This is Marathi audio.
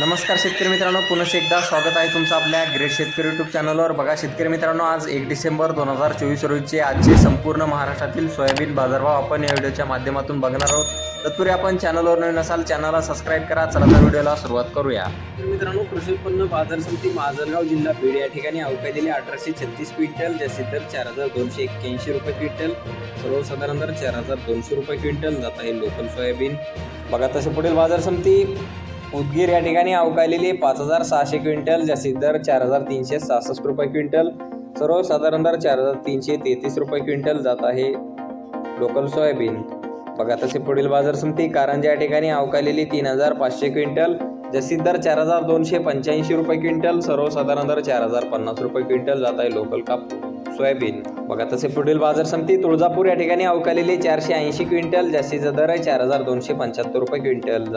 नमस्कार शेतकरी मित्रांनो पुन्हा एकदा स्वागत आहे तुमचं आपल्या ग्रेट शेतकरी यूट्यूब चॅनलवर बघा शेतकरी मित्रांनो आज एक डिसेंबर दोन हजार चोवीस रोजीचे आजचे संपूर्ण महाराष्ट्रातील सोयाबीन बाजारभाव आपण या व्हिडिओच्या माध्यमातून बघणार आहोत. तत्पूर्वी आपण चॅनलवर नवीन असाल चॅनलला सबस्क्राईब करा. चला तर व्हिडिओला सुरुवात करूया. मित्रांनो कृषी उत्पन्न बाजार समिती माजलगाव जिल्हा बीड या ठिकाणी अवकाळी दिली अठराशे छत्तीस क्विंटल जास्तीत दर चार हजार दोनशे एक्क्याऐंशी रुपये क्विंटल. सर्वसाधारण दर चार हजार दोनशे रुपये क्विंटल. जात आहे लोकल सोयाबीन. बघा तसे पुढील बाजार समिती उदगीर या ठिकाणी अवकालेली पाच हजार सहाशे क्विंटल जास्तीत दर चार हजार तीनशे सहासष्ट रुपये क्विंटल. सर्वसाधारण दर चार हजार तीनशे तेहतीस रुपये क्विंटल जात आहे. Local soybean. बघा तसे पुढील बाजार समिती कारंजा या ठिकाणी अवकाळलेली तीन हजार पाचशे क्विंटल जास्तीत दर चार हजार दोनशे पंच्याऐंशी रुपये क्विंटल सर्वसाधारण दर चार हजार पन्नास रुपये क्विंटल जात आहे लोकल काप सोयाबीन. बघा तसे पुढील बाजार समिती तुळजापूर या ठिकाणी अवकालेली चारशे ऐंशी क्विंटल जास्तीचा दर आहे चार हजार दोनशे पंच्याहत्तर रुपये क्विंटल.